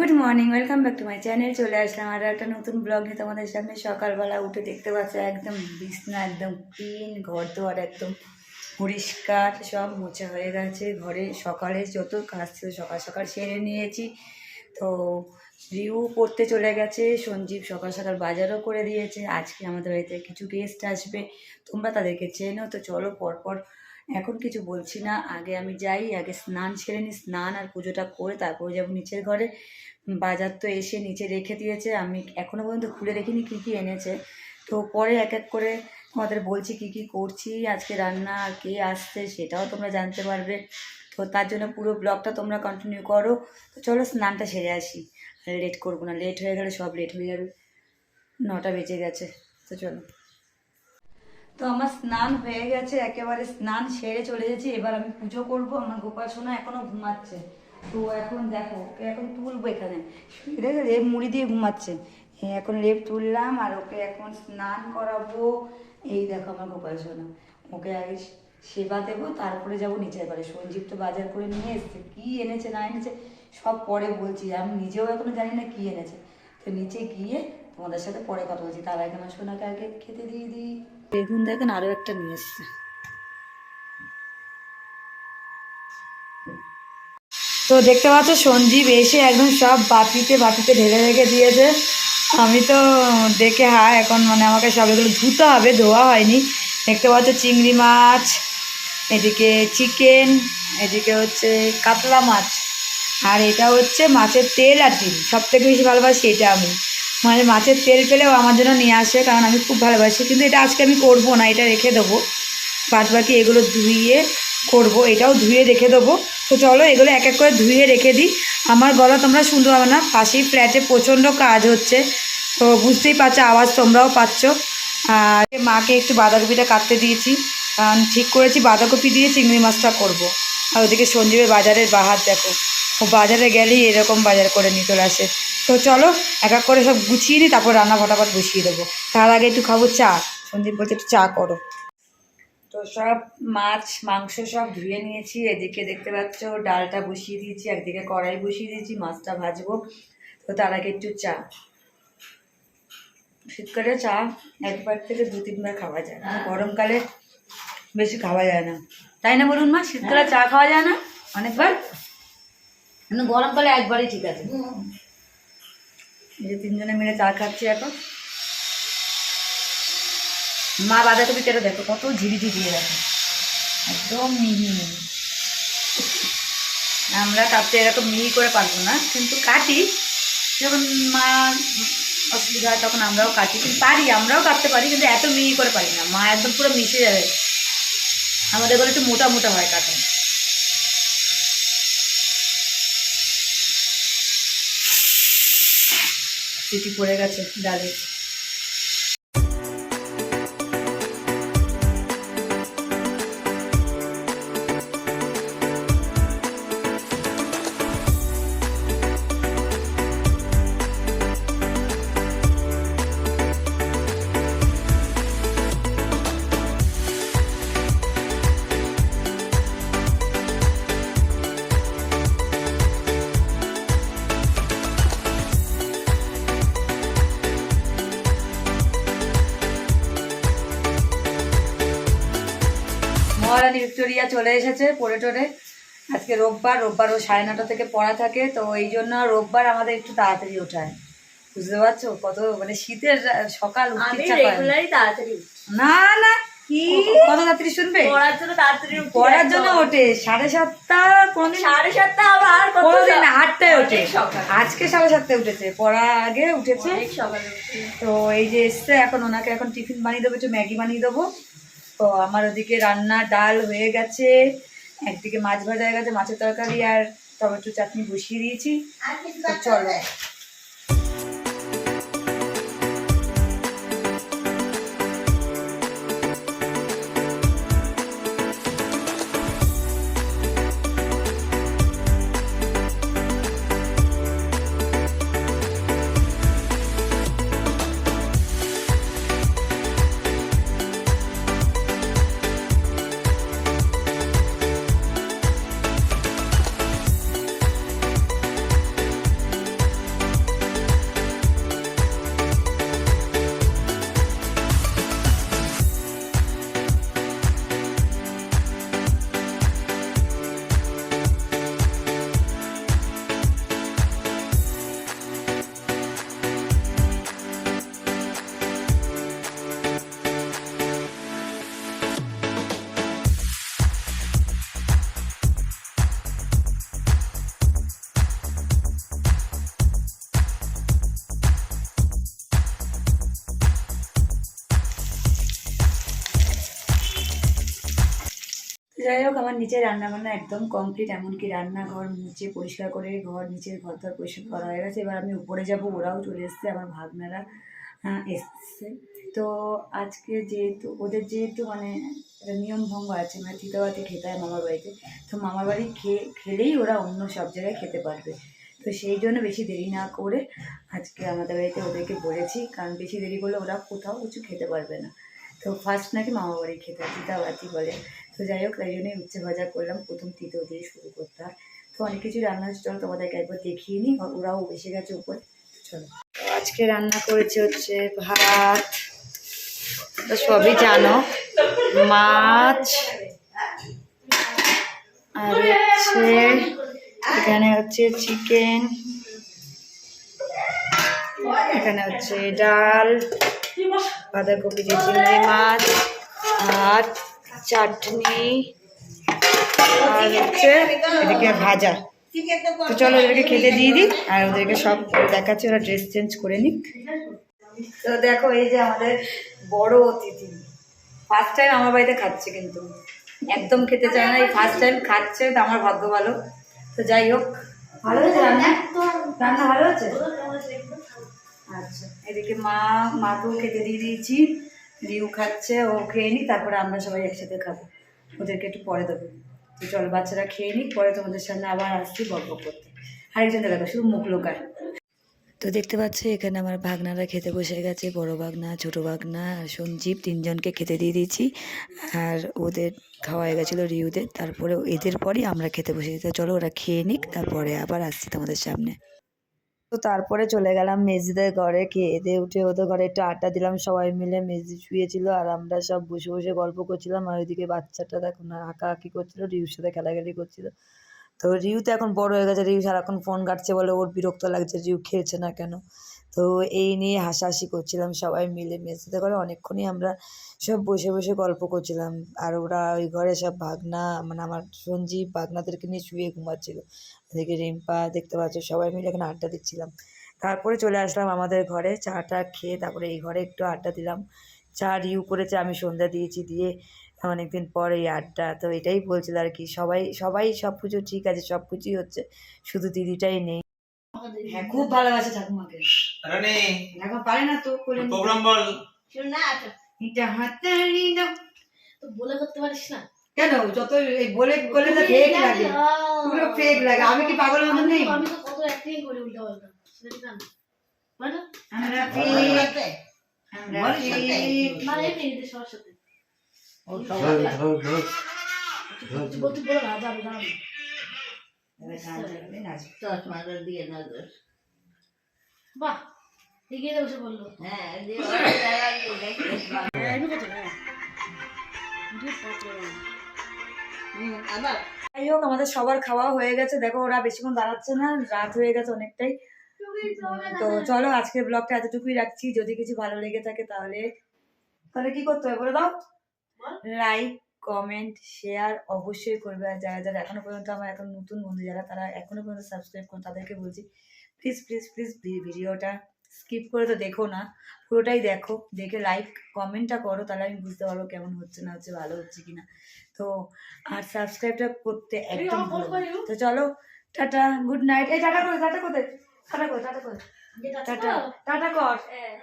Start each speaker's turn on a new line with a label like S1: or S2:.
S1: Good morning welcome back to my channel চলে আসলাম আর একটা নতুন ব্লগ নিয়ে তোমাদের সামনে। সকালবেলা উঠে দেখতে পাচ্ছ, একদম বিছনা, একদম ক্লিন ঘর দোয়ার একদম পরিষ্কার, সব মোছা হয়ে গেছে। ঘরে সকালে যত কাজ ছিল সকাল সকাল সেরে নিয়েছি। তো রিউ পড়তে চলে গেছে, সঞ্জীব সকাল সকাল বাজারও করে দিয়েছে। আজকে আমাদের বাড়িতে কিছু গেস্ট আসবে, তোমরা তাদেরকে চেনো। তো চলো পরপর এখন কিছু বলছি না। আগে আমি যাই, আগে স্নান সেরে নিই, স্নান আর পুজোটা করে তারপরে যাব নিচের ঘরে। বাজার তো এসে নিচে রেখে দিয়েছে। আমি এখনও পর্যন্ত খুলে দেখিনি কী কী এনেছে। তো পরে এক এক করে তোমাদের বলছি কী কী করছি, আজকে রান্না কে আসছে সেটাও তোমরা জানতে পারবে। তো তার জন্য পুরো ব্লগটা তোমরা কন্টিনিউ করো। তো চলো স্নানটা সেরে আসি। লেট করব না, লেট হয়ে গেলে সব লেট হয়ে যাবে। নটা বেজে গেছে। তো চলো। তো আমার স্নান হয়ে গেছে, একেবারে স্নান সেরে চলে গেছি। এবার আমি পুজো করব। আমার গোপাল সোনা এখনও ঘুমাচ্ছে। তো এখন দেখো, ওকে এখন তুলবো এখানে। দেখো রেপ মুড়ি দিয়ে ঘুমাচ্ছে। এখন রেপ তুললাম আর ওকে এখন স্নান করাবো। এই দেখো আমার গোপাল সোনা। ওকে আগে সেবা দেবো, তারপরে যাব নিচের ঘরে সঞ্জীব তো বাজার করে নিয়ে এসছে। কী এনেছে, না এনেছে, সব পরে বলছি। আমি নিজেও এখনও জানি না কী এনেছে। তো নিচে গিয়ে তোমাদের সাথে পরে কথা বলছি। তার আগে আমার সোনাকে আগে খেতে দিয়ে দিই। বেগুন দেখেন আরও একটা নিয়ে এসছে। তো দেখতে পাচ্ছ সঞ্জীব এসে একদম সব বাপিতে বাপিতে ঢেলে রেখে দিয়েছে। আমি তো দেখে হ্যাঁ এখন মানে আমাকে সব এগুলো ধুতে হবে, ধোয়া হয়নি। দেখতে পাচ্ছ চিংড়ি মাছ, এদিকে চিকেন, এদিকে হচ্ছে কাতলা মাছ। আর এটা হচ্ছে মাছের তেল আর ডিম সব থেকে বেশি ভালোবাসি এটা আমি। মানে মাছের তেল পেলেও আমার জন্য নিয়ে আসে, কারণ আমি খুব ভালোবাসি। কিন্তু এটা আজকে আমি করব না, এটা রেখে দেবো। বাদ বাকি এগুলো ধুইয়ে করব, এটাও ধুয়ে রেখে দেবো। তো চলো, এগুলো এক এক করে ধুয়ে রেখে দিই। আমার গলা তোমরা শুনতে পাবে না, পাশেই ফ্ল্যাটে প্রচণ্ড কাজ হচ্ছে। তো বুঝতেই পারছ, আওয়াজ তোমরাও পাচ্ছ। আর মাকে একটু বাঁধাকপিটা কাটতে দিয়েছি। কারণ ঠিক করেছি, বাঁধাকপি দিয়ে চিংড়ি মাছটা করব। আর ওদিকে সঞ্জীবের বাজারের বাহার দেখো। ও বাজারে গেলেই এরকম বাজার করে নিয়ে চলে আসে। তো চলো, এক এক করে সব গুছিয়ে নিই, তারপর রান্না ফটাফট বসিয়ে দেবো। তার আগে একটু খাব চা। সন্দীপ বলছে একটু চা করো। তো সব মাছ, মাংস সব ধুয়ে নিয়েছি, এদিকে দেখতে পাচ্ছ ডালটা বসিয়ে দিয়েছি, একদিকে কড়াই বসিয়ে দিয়েছি, মাছটা ভাজবো। তো তার আগে একটু চা। শীতকালে চা একবার থেকে দু তিনবার খাওয়া যায়, কিন্তু গরমকালে বেশি খাওয়া যায় না। তাই না বলুন মা, শীতকালে চা খাওয়া যায় না অনেকবার? গরমকালে একবারই ঠিক আছে। যে তিনজনে মিলে চা খাচ্ছি এখন। মা বাঁধাকপি কেটে দেখো, কত ঝিরিঝি দিয়ে দেখো একদম মিহি মিহি। আমরা কাটতে এরকম মিহি করে পারব না, কিন্তু কাটি। যখন মা অসুবিধা হয় তখন আমরাও কাটি। কিন্তু পারি, আমরাও কাটতে পারি, কিন্তু এত মিহি করে পারি না। মা একদম পুরো মিশে যাবে। আমাদের বলে একটু মোটা মোটা হয় কাটা। সিটি পড়ে গেছে ডালে। মহারানী ভিক্টোরিয়া চলে এসেছে পড়ে টোরে আজকে রোববার রোববার ও সাড়ে নটা থেকে পড়া থাকে তো এই জন্য রোববার আমাদের একটু তাড়াতাড়ি ওঠায়। বুঝতে পারছ? কত মানে শীতের সকাল না। না না
S2: কি?
S1: কত তাড়াতাড়ি শুনবে?
S2: পড়ার জন্য তাড়াতাড়ি
S1: পড়ার জন্য ওঠে সাড়ে সাতটা কোনদিন
S2: সাড়ে সাতটা আবার
S1: আটটায় ওঠে। আজকে সাড়ে সাতটায় উঠেছে আগে উঠেছে। তো এই যে এসছে এখন ওনাকে এখন টিফিন বানিয়ে দেবো একটু ম্যাগি বানিয়ে দেবো। তো আমার ওদিকে রান্না ডাল হয়ে গেছে। একদিকে মাছ ভাজা হয়ে গেছে মাছের তরকারি আর টমেটো চাটনি বসিয়ে দিয়েছি। চলো। যাই হোক আমার নিচে রান্নাবান্না একদম কমপ্লিট এমনকি রান্নাঘর নিচে পরিষ্কার করে ঘর নিচের ঘর ধর পরিষ্কার করা হয়ে গেছে। এবার আমি উপরে যাব ওরাও চলে এসছে আমার ভাগনারা আহ, এসছে। তো আজকে যেহেতু ওদের যেহেতু মানে একটা নিয়ম ভঙ্গ আছে মানে তিতাবাতি খেতে হয় মামার বাড়িতে তো মামার বাড়ি খেয়ে খেলেই ওরা অন্য সব জায়গায় খেতে পারবে। তো সেই জন্য বেশি দেরি না করে আজকে আমাদের বাড়িতে ওদেরকে বলেছি কারণ বেশি দেরি করলে ওরা কোথাও কিছু খেতে পারবে না। তো ফার্স্ট নাকি মামা বাড়ি খেতে হয় তিতাবাতি বলে। তো যাই হোক, তাই জন্যই উচ্ছে ভাজা করলাম। প্রথম তিতো দিয়ে শুরু করতে হয়। তো অনেক কিছু রান্না হচ্ছে তোমাদেরকে একবার দেখিয়ে নিই। ওরাও এসে গেছে উপরে। চলো। আজকে রান্না করেছে হচ্ছে ভাত। তো সবই জানো। মাছ আর হচ্ছে এখানে হচ্ছে চিকেন। এখানে হচ্ছে ডাল, বাঁধাকপি দিয়ে চিংড়ি মাছ আর চাটনি আর হচ্ছে এদিকে ভাজা। তো চলো ওদেরকে খেতে দিয়ে দিই আর ওদেরকে সব দেখাচ্ছে ওরা ড্রেস চেঞ্জ করে নিক। তো দেখো এই যে আমাদের বড় অতিথি। ফার্স্ট টাইম আমার বাড়িতে খাচ্ছে কিন্তু। একদম খেতে চায় না এই ফার্স্ট টাইম খাচ্ছে তো আমার ভাগ্য ভালো। তো যাই হোক ভালো হয়েছে রান্না? রান্না ভালো হয়েছে। আচ্ছা এদিকে মা মাকেও খেতে দিয়ে দিয়েছি। রিউ খাচ্ছে, ও খেয়ে নিই তারপরে আমরা সবাই একসাথে খাব। ওদেরকে একটু পরে দেবো। তো চলো, বাচ্চারা খেয়ে নিই পরে তোমাদের সামনে আবার আসছি গল্প করতে। আরেকজন দেখো, শুধু মুখ লোকায়। তো দেখতে পাচ্ছি, এখানে আমার ভাগনারা খেতে বসে গেছে, বড় ভাগনা, ছোট ভাগনা, আর সঞ্জীব, তিনজনকে খেতে দিয়ে দিয়েছি। আর ওদের খাওয়া গেছিল রিউদের তারপরে এদের পরই আমরা খেতে বসে তো চলো, ওরা খেয়ে নিক, তারপরে আবার আসছি তোমাদের সামনে। তো তারপরে চলে গেলাম মেজিদের ঘরে, খেয়ে দিয়ে উঠে ওদের ঘরে একটু আড্ডা দিলাম, সবাই মিলে মেজি শুয়েছিল আর আমরা সব বসে বসে গল্প করছিলাম আর ওইদিকে বাচ্চাটা দেখো না আঁকাআঁকি করছিল, রিউর সাথে খেলাখেলি করছিল। তো রিউ তো এখন বড় হয়ে গেছে, রিউ সারাক্ষণ ফোন কাটছে বলে ওর বিরক্ত লাগছে, রিউ খেয়েছে না কেন? তো এই নিয়ে হাসাহাসি করছিলাম সবাই মিলে মেঝেতে করে অনেকক্ষণই আমরা সব বসে বসে গল্প করছিলাম। আর ওরা ওই ঘরে সব ভাগনা মানে আমার সঞ্জীব ভাগনাদেরকে নিয়ে শুয়ে ঘুমাচ্ছিল। এদিকে রিম্পা দেখতে পাচ্ছ, সবাই মিলে এখানে আড্ডা দিচ্ছিলাম। তারপরে চলে আসলাম আমাদের ঘরে, চাটা খেয়ে তারপরে এই ঘরে একটু আড্ডা দিলাম। চা রিউ করেছে, আমি সন্ধ্যা দিয়েছি দিয়ে অনেকদিন পর এই আড্ডা। তো এটাই বলছিল আর কি, সবাই সবাই সব কিছু ঠিক আছে, সব কিছুই হচ্ছে। শুধু দিদিটাই নেই। হ্যাঁ খুব ভালোবাসে ঠাকুমাকে
S3: রানী
S1: এখন পারে না তো নিতে।
S3: প্রোগ্রাম বল
S2: শোনা
S1: এটা হাতারি না
S2: তো বলে করতে পারিস না
S1: কেন যত এই বলে বলে তো ফেক লাগে পুরো ফেক লাগে আমি কি পাগল মতন নেই
S2: আমি তো কত অ্যাক্টিং করি উল্টা পাল্টা সেটা ঠিক আছে মানে
S1: আমরা ফেক আমরা ফেক
S2: না এমনি এদের সবার সাথে বলতে বলো না যাবে যাবে
S1: এবার গান চালাবে, নাচবে।
S2: বাহ এগিয়ে বসে বলল হ্যাঁ আবার?
S1: যাই হোক আমাদের সবার খাওয়া হয়ে গেছে। দেখো ওরা বেশিক্ষণ দাঁড়াচ্ছে না রাত হয়ে গেছে অনেকটাই। তো চলো আজকের ব্লগটা এতটুকুই রাখছি। যদি কিছু ভালো লেগে থাকে তাহলে তাহলে কি করতে হবে বলে দাও। লাইক কমেন্ট শেয়ার অবশ্যই করবে। আর যারা যারা এখনও পর্যন্ত আমার এখন নতুন বন্ধু যারা তারা এখনও পর্যন্ত সাবস্ক্রাইব করুন তাদেরকে বলছি প্লিজ প্লিজ প্লিজ ভিডিওটা স্কিপ করে তো দেখো না পুরোটাই দেখো দেখে লাইক কমেন্টটা করো তাহলে আমি বুঝতে পারব কেমন হচ্ছে না হচ্ছে ভালো হচ্ছে কিনা। তো আর সাবস্ক্রাইবটা করতে একদম তো চলো টাটা গুড নাইট এই টাটা করে টাটা করে টাটা করে টাটা টাটা কর।
S2: হ্যাঁ।